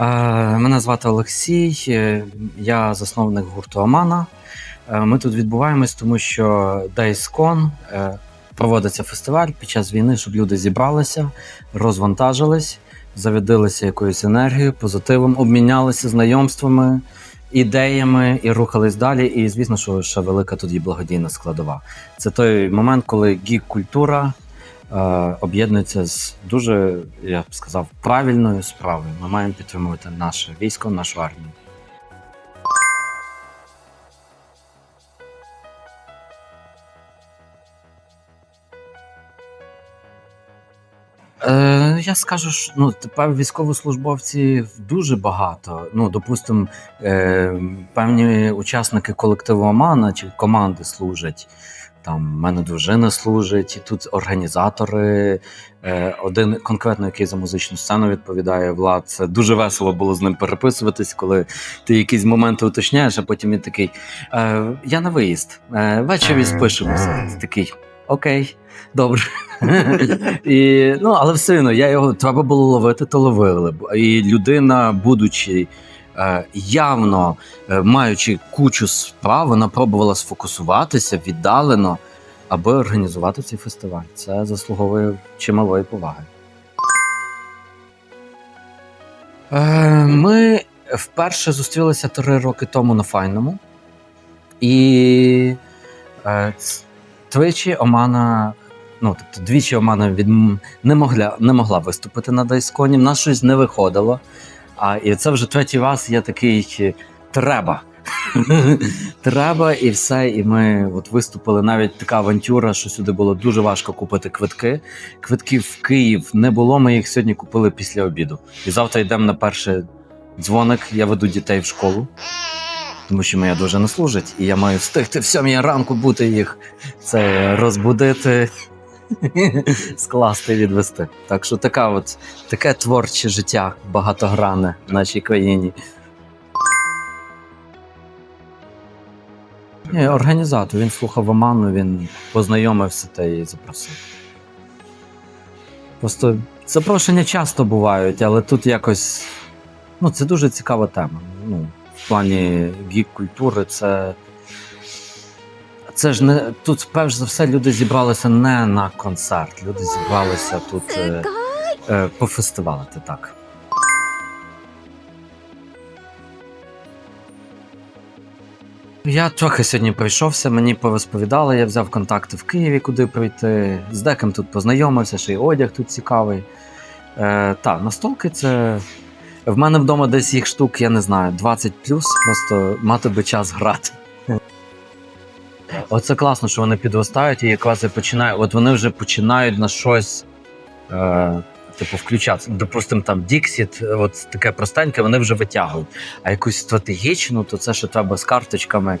Е, Мене звати Олексій, е, я засновник гурту Омана. Е, Ми тут відбуваємось, тому що DaysCon е, проводиться фестиваль під час війни, щоб люди зібралися, розвантажились, завідилися якоюсь енергією, позитивом, обмінялися знайомствами, ідеями і рухались далі. І звісно, що ще велика тут є благодійна складова. Це той момент, коли гік-культура об'єднується з дуже, я б сказав, правильною справою. Ми маємо підтримувати наше військо, нашу армію. Е, я скажу, що ну, тепер військовослужбовців дуже багато. Ну, допустимо, е, певні учасники колективу Омана чи команди служать. Там в мене дружина служить, і тут організатори. Е, один конкретно, який за музичну сцену відповідає Влад. Це дуже весело було з ним переписуватись, коли ти якісь моменти уточняєш, а потім він такий: е, Я на виїзд. Е, ввечері спишемося. Ти такий, окей, добре. І, ну, але все одно, я його треба було ловити, то ловили. І людина, будучи явно е, маючи кучу справ, вона пробувала сфокусуватися віддалено, аби організувати цей фестиваль. Це заслуговує чималої поваги. Е, ми вперше зустрілися три роки тому на файному. І е, тричі Омана, ну тобто двічі Омана від, не, могла, не могла виступити на Дайсконі. В нас щось не виходило. А, і це вже третій раз я такий треба. треба і все. І ми от виступили навіть така авантюра, що сюди було дуже важко купити квитки. Квитків в Київ не було. Ми їх сьогодні купили після обіду. І завтра йдемо на перший дзвоник. Я веду дітей в школу, тому що моя дружина служить, і я маю встигти в сьомій ранку бути їх. Це розбудити. Скласти відвести. Так що така от, таке творче життя багатогранне в нашій країні. Ні, організатор, він слухав Оману, він познайомився та і запросив. Просто запрошення часто бувають, але тут якось. Ну, це дуже цікава тема. Ну, в плані гік-культури це. Це ж не тут, перш за все, люди зібралися не на концерт. Люди зібралися тут е, е, пофестивалити так. Я трохи сьогодні прийшовся, мені порозповідали, я взяв контакти в Києві, куди прийти. З деким тут познайомився, ще й одяг тут цікавий. Е, так, настолки це. В мене вдома десь їх штук, я не знаю, 20 просто мати би час грати. Оце класно, що вони підростають і якраз і починають. От вони вже починають на щось. Е, Типу, включатися. Допустимо, там Діксіт, от таке простеньке, вони вже витягують. А якусь стратегічну, то це що треба з карточками.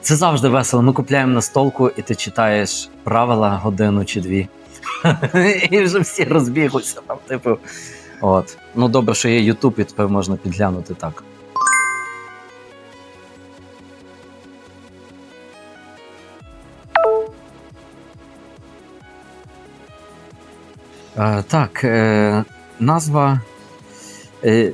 Це завжди весело. Ми купляємо на столку, і ти читаєш правила годину чи дві. І вже всі розбігуться там, типу. От. Ну добре, що є Ютуб, і тепер можна підглянути так. Так, е, назва. Е,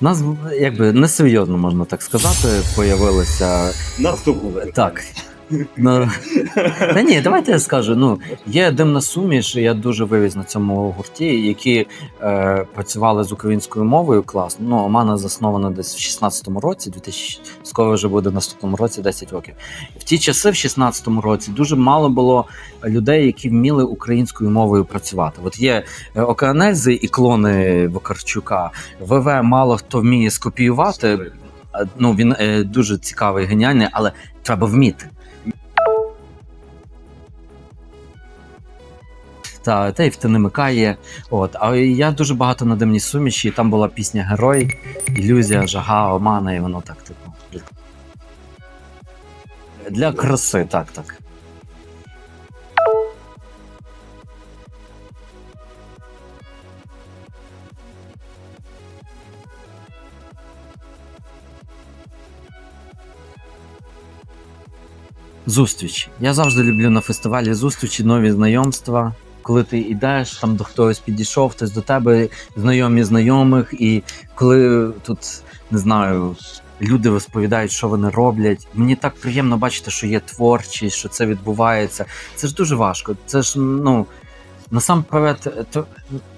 назва, якби несерйозно, можна так сказати, появилася. Наступне. Так. Ну, та ні, давайте я скажу. Ну, є димна суміш, я дуже вивіз на цьому гурті, які е, працювали з українською мовою класно. Ну, Омана заснована десь в 16-му році, 2000, скоро вже буде в наступному році 10 років. В ті часи, в 16-му році, дуже мало було людей, які вміли українською мовою працювати. От є е, Океанельзи і клони Вакарчука. ВВ мало хто вміє скопіювати. Е, Ну, він е, дуже цікавий, геніальний, але треба вміти. Та, та й в Тенемика є. От. А я дуже багато на димній суміші, і там була пісня Герой, ілюзія, жага, омана, і воно так, типу. Для краси, так, так. Зустрічі. Я завжди люблю на фестивалі зустрічі, нові знайомства. Коли ти йдеш, там до хтось підійшов, хтось до тебе, знайомі знайомих, і коли тут не знаю. Люди розповідають, що вони роблять. Мені так приємно бачити, що є творчість, що це відбувається. Це ж дуже важко. Це ж ну насамперед, т-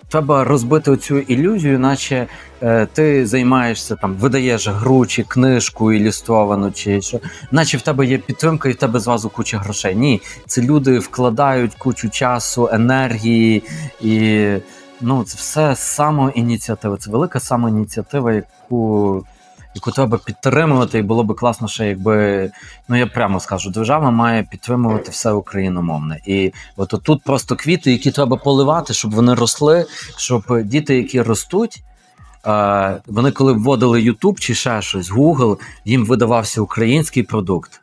треба розбити цю ілюзію, наче е, ти займаєшся там, видаєш гру чи книжку ілюстровану, чи що, наче в тебе є підтримка і в тебе зразу куча грошей. Ні, це люди вкладають кучу часу, енергії і. Ну, це все самоініціатива. Це велика самоініціатива, яку, яку треба підтримувати, і було би класно, ще якби, ну я прямо скажу, держава має підтримувати все україномовне. І от тут просто квіти, які треба поливати, щоб вони росли, щоб діти, які ростуть. Вони коли вводили YouTube чи ще щось, Google, їм видавався український продукт,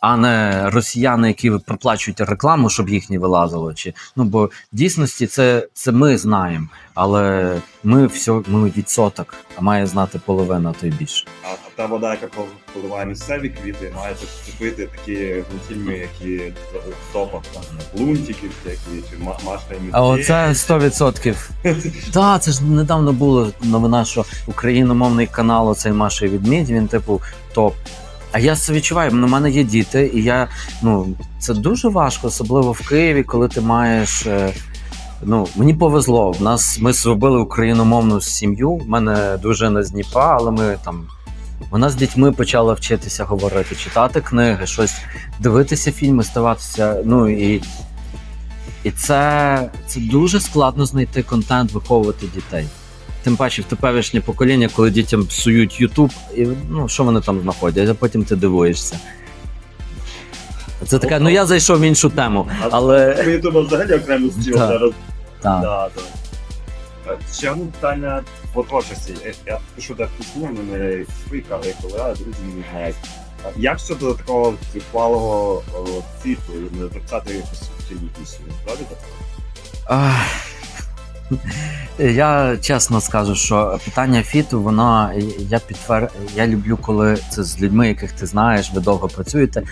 а не росіяни, які проплачують рекламу, щоб їх не вилазило. Чи, ну, бо в дійсності це, це ми знаємо, але ми все, ми відсоток, а має знати половина, то й більше. А, а та вода, яка поливає місцеві квіти, має купити такі фільми, які в топах там лунтиків всякі, чи ма- Маша і А оце 100%. Так, це ж недавно було новина, що україномовний канал оцей Маша і Відмідь, він типу топ. А я це відчуваю, на мене є діти, і я ну це дуже важко, особливо в Києві, коли ти маєш. е, Ну, мені повезло. В нас ми зробили україномовну сім'ю. В мене дружина з Дніпра, але ми там. Вона з дітьми почала вчитися говорити, читати книги, щось дивитися фільми, ставатися. Ну і, і це, це дуже складно знайти контент, виховувати дітей. Тим паче в теперішнє покоління, коли дітям псують Ютуб, і ну що вони там знаходять, а потім ти дивуєшся. Це така, ну я зайшов в іншу тему, але. Ми Ютуба взагалі окремо стіл зараз. Так. Ще одне питання по творчості. Я пишу так пісню, мене свої колеги, колеги, друзі не знають. Як щодо такого впалого цифру, не записати якусь пісню, правда? Я чесно скажу, що питання фіту, воно я підтвер... я люблю, коли це з людьми, яких ти знаєш, ви довго працюєте.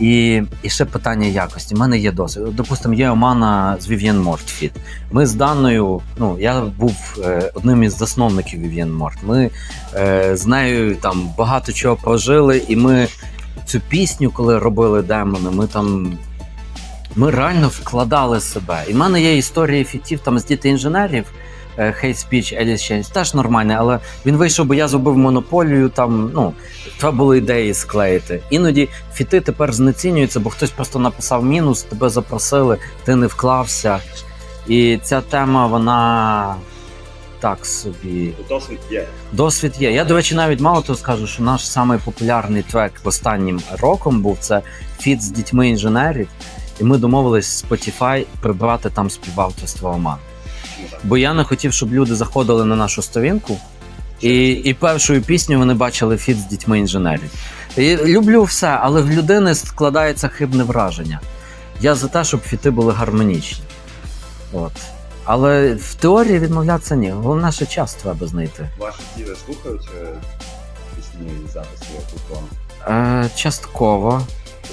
І, і ще питання якості. У мене є досвід. Допустимо, є Омана з Vivienne Морт фіт. Ми з Даною, ну я був е, одним із засновників Vivienne Морт. Ми е, з нею там багато чого прожили, і ми цю пісню, коли робили демони, ми там ми реально вкладали себе. І в мене є історії фітів там з діти інженерів. е, Hate Speech, Alice Chains, теж нормальний, але він вийшов, бо я зробив монополію. Там ну треба було ідеї склеїти. Іноді фіти тепер знецінюються, бо хтось просто написав мінус, тебе запросили, ти не вклався. І ця тема, вона так собі. Досвід є. Досвід є. Я, до речі, навіть мало того скажу, що наш самий популярний трек останнім роком був це фіт з дітьми інженерів. І ми домовились з Spotify прибрати там співавторство Оман. Бо я не хотів, щоб люди заходили на нашу сторінку, і, і першою пісню вони бачили фіт з дітьми інженерів. І люблю все, але в людини складається хибне враження. Я за те, щоб фіти були гармонічні. От. Але в теорії відмовлятися ні. Головне, що час треба знайти. Ваші діти слухають е, пісні і записи? Е, частково.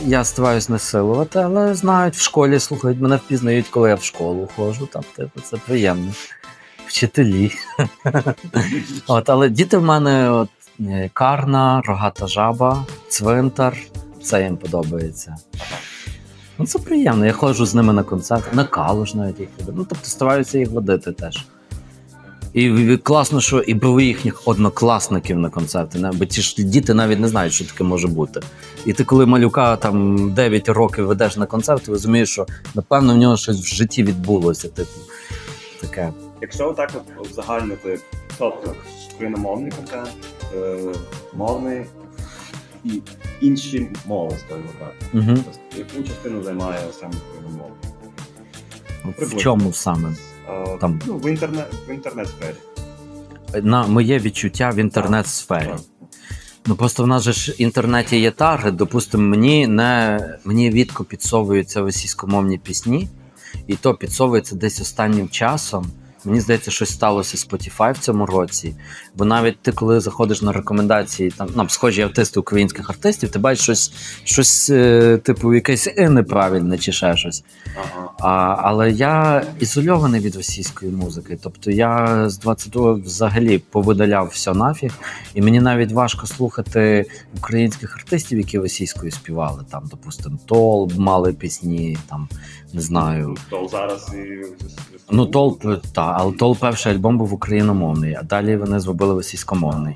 Я стараюсь не силувати, але знають в школі, слухають, мене впізнають, коли я в школу ходжу. Там, типу, це приємно. Вчителі. от, але діти в мене от, е, карна, рогата жаба, цвинтар. Це їм подобається. Ну, це приємно. Я ходжу з ними на концерт, на калуш навіть їх. Ну, тобто стараюся їх водити теж. І класно, що і були їхніх однокласників на концерти, не? бо ті ж діти навіть не знають, що таке може бути. І ти, коли малюка там 9 років ведеш на концерт, ти розумієш, що напевно в нього щось в житті відбулося. Типу, таке. Якщо так от узагальнити тобто україномовний контент, е, мовний і інші мови, скажімо так. Угу. Яку частину займає саме україномовний? В чому саме? Е, Там. Ну, в інтернет в інтернет-сфері. На моє відчуття в інтернет-сфері. Ну просто в нас же ж в інтернеті є таргет. Допустимо, мені не мені рідко підсовуються російськомовні пісні, і то підсовується десь останнім часом. Мені здається, щось сталося з Spotify в цьому році. Бо навіть ти, коли заходиш на рекомендації, там нам схожі артисти українських артистів, ти бачиш щось, щось е, типу, якесь «е» неправильне чи ще щось. Ага. А, але я ізольований від російської музики. Тобто я з 22-го взагалі повидаляв все нафіг, і мені навіть важко слухати українських артистів, які російською співали. Там, допустимо, Тол мали пісні, там не знаю. То зараз і Ну, Тол, та, але Тол перший альбом був україномовний, а далі вони зробили російськомовний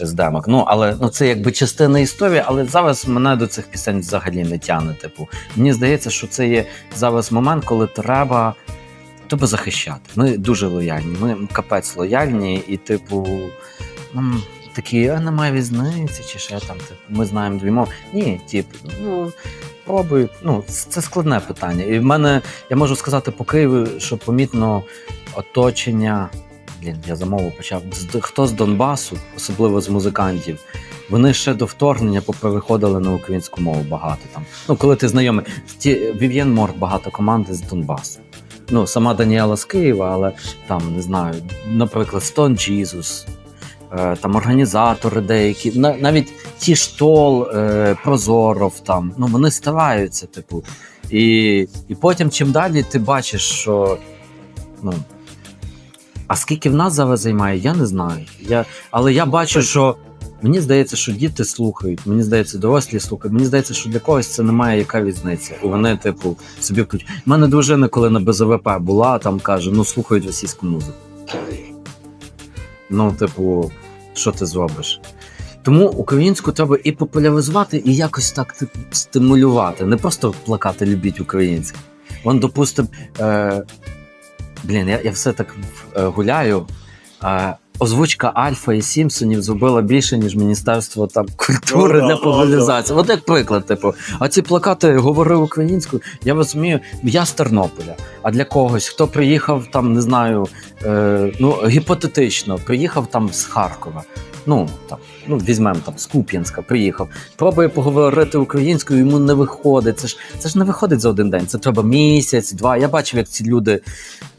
з демок. Ну, але ну, це якби частина історії, але зараз мене до цих пісень взагалі не тягне. Типу, мені здається, що це є зараз момент, коли треба тебе захищати. Ми дуже лояльні, ми капець лояльні, і, типу, нам такі, а немає різниці, чи ще там, типу, ми знаємо дві мови. Ні, типу, ну. Пробуй, ну це складне питання. І в мене я можу сказати по Києву, що помітно оточення. Блін, я за мову почав. Хто з Донбасу, особливо з музикантів, вони ще до вторгнення попривиходили на українську мову багато там. Ну, коли ти знайомий, Вів'єн Морт багато команди з Донбасу. Ну, сама Даніела з Києва, але там не знаю, наприклад, Jesus, е, там організатори деякі, навіть ті штол, е, Прозоров, там, ну вони стараються, типу. І, і потім, чим далі, ти бачиш, що. Ну, а скільки в нас зараз займає, я не знаю. Я, але я бачу, що мені здається, що діти слухають, мені здається, дорослі слухають. Мені здається, що для когось це немає яка різниця. Вони, типу, собі вкруть. У мене дружина, коли на БЗВП була, там каже: ну слухають російську музику. Ну, типу, що ти зробиш? Тому українську треба і популяризувати, і якось так типу, стимулювати. Не просто плакати любіть українське. Вон, допустим, е, блін, я, я все так е, гуляю. Озвучка Альфа і Сімпсонів зробила більше, ніж Міністерство там культури Ну, для да, популяризації. От як приклад, типу, а ці плакати говорив українською. Я розумію, я з Тернополя. А для когось, хто приїхав там, не знаю, е, ну гіпотетично, приїхав там з Харкова. Ну там, ну візьмемо там з Куп'янська, приїхав, пробує поговорити українською, йому не виходить. Це ж це ж не виходить за один день. Це треба місяць, два. Я бачив, як ці люди.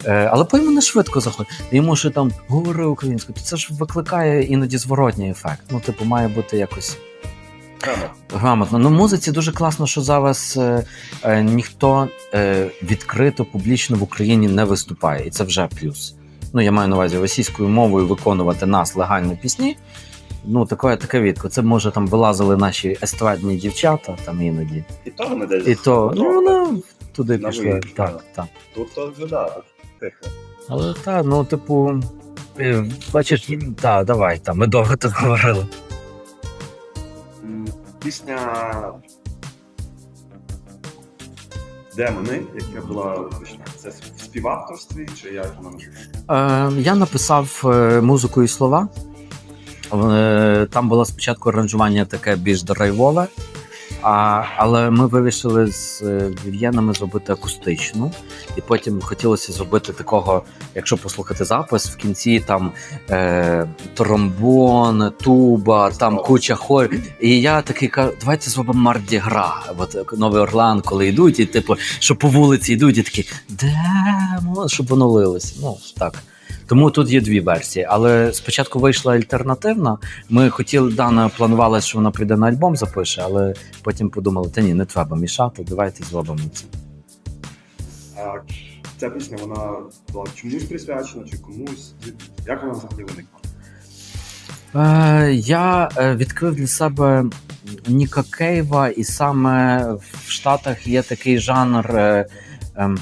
Е, але потім вони швидко заходять. Йому ще там говори українською. То це ж викликає іноді зворотній ефект. Ну, типу, має бути якось Грамотно. Ну, музиці дуже класно, що зараз е, е, ніхто е, відкрито, публічно в Україні не виступає, і це вже плюс. Ну, я маю на увазі російською мовою виконувати нас легальні пісні. Ну, таке, таке відко. Це може там вилазили наші естрадні дівчата там іноді. І то вони десь. І то, ну, ну туди На пішли. виїзд, Так, так. Тут то да, тихо. Але так, ну, типу, е, бачиш, так, давай, там, ми довго тут говорили. Пісня Демони, яка була це в співавторстві, чи як воно? Е, я написав е, музику і слова. Е, там було спочатку аранжування таке більш драйвове, а, але ми вирішили з е, Вів'єнами зробити акустичну. І потім хотілося зробити такого, якщо послухати запис, в кінці там е, тромбон, туба, там куча хорів. І я такий кажу, давайте зробимо Марді Гра. От е, Новий Орлан, коли йдуть, і типу, що по вулиці йдуть, і такі демо, щоб воно лилося. Ну так. Тому тут є дві версії. Але спочатку вийшла альтернативна. Ми хотіли, Дана планувала, що вона прийде на альбом, запише, але потім подумали, та ні, не треба мішати, давайте зробимо це. А ця пісня вона була чомусь присвячена, чи комусь. Як вона взагалі виникла? Е, я е, відкрив для себе Ніка Кейва, і саме в Штатах є такий жанр. Е, ем,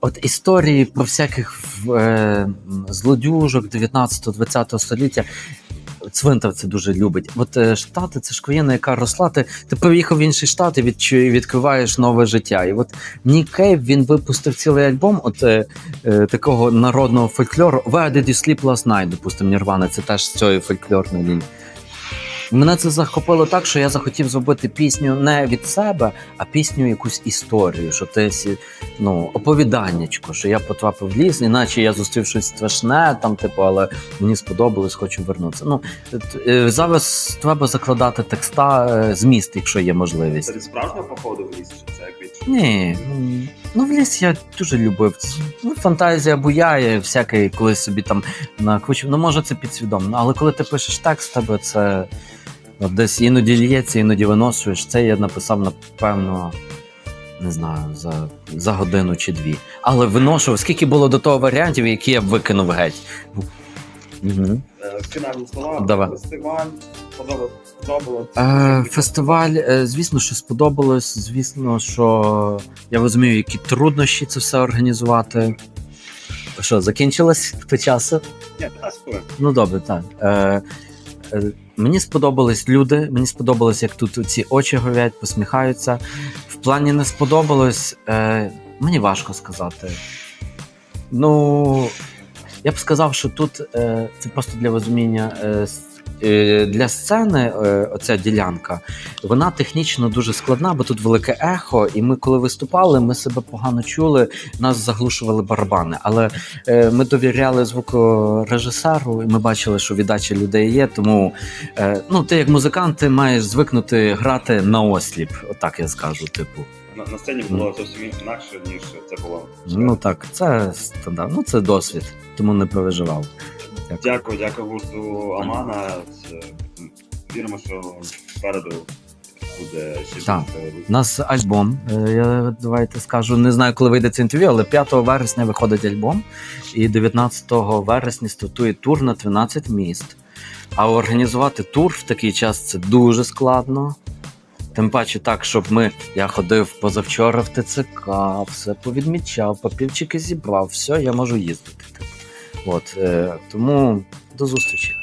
От історії про всяких е, злодюжок 19-20 століття. Цвинтар це дуже любить. От е, Штати це ж країна, яка росла. Ти, ти приїхав в інший штат і відчу- відкриваєш нове життя. І от Нік він випустив цілий альбом от е, е, такого народного фольклору. Where did you sleep last night, допустимо, Нірвана, це теж з цієї фольклорної лінії. Мене це захопило так, що я захотів зробити пісню не від себе, а пісню якусь історію, що ти сі- ну, оповіданнячко, що я потрапив в ліс, іначе я зустрів щось страшне, там, типу, але мені сподобалось, хочу вернутися. Ну, е, зараз треба закладати текста, е, зміст, якщо є можливість. Це справжнього походу в ліс, чи це як Ні, Ну, в ліс я дуже любив. Ну, фантазія буяє, всякий колись собі там накручив. Ну, може, це підсвідомо. Але коли ти пишеш текст, тебе це десь іноді лється, іноді виношуєш. Це я написав, напевно, не знаю, за, за годину чи дві. Але виношував, скільки було до того варіантів, які я б викинув геть. Угу. Фінальні слова. Давай. Фестиваль. Подобалось. Подобалось. Е, фестиваль, е, звісно, що сподобалось. Звісно, що я розумію, які труднощі це все організувати. Що, закінчилось по часу? Ні, 15 хвилин. Ну добре, так. Е, е, мені сподобались люди, мені сподобалось, як тут ці очі горять, посміхаються. В плані не сподобалось, е, мені важко сказати. Ну, я б сказав, що тут е, це просто для розуміння. Е, для сцени е, оця ділянка, вона технічно дуже складна, бо тут велике ехо, і ми, коли виступали, ми себе погано чули, нас заглушували барабани. Але Е, Ми довіряли звукорежисеру, і ми бачили, що віддача людей є. Тому е, ну, ти як музикант, ти маєш звикнути грати на осліп. Отак я скажу. Типу, На, на сцені було зовсім інакше, ніж це було. ну так, це стандарт. Ну це досвід, тому не переживав. Дякую, дякую гурту Амана. Віримо, що спереду буде ще Так. У нас альбом. е, Я давайте скажу. Не знаю, коли вийде це інтерв'ю, але 5 вересня виходить альбом, і 19 вересня стартує тур на 13 міст. А організувати тур в такий час це дуже складно. Тим паче так, щоб ми. Я ходив позавчора в ТЦК, все повідмічав, папірчики зібрав, все, я можу їздити. От, е, тому до зустрічі.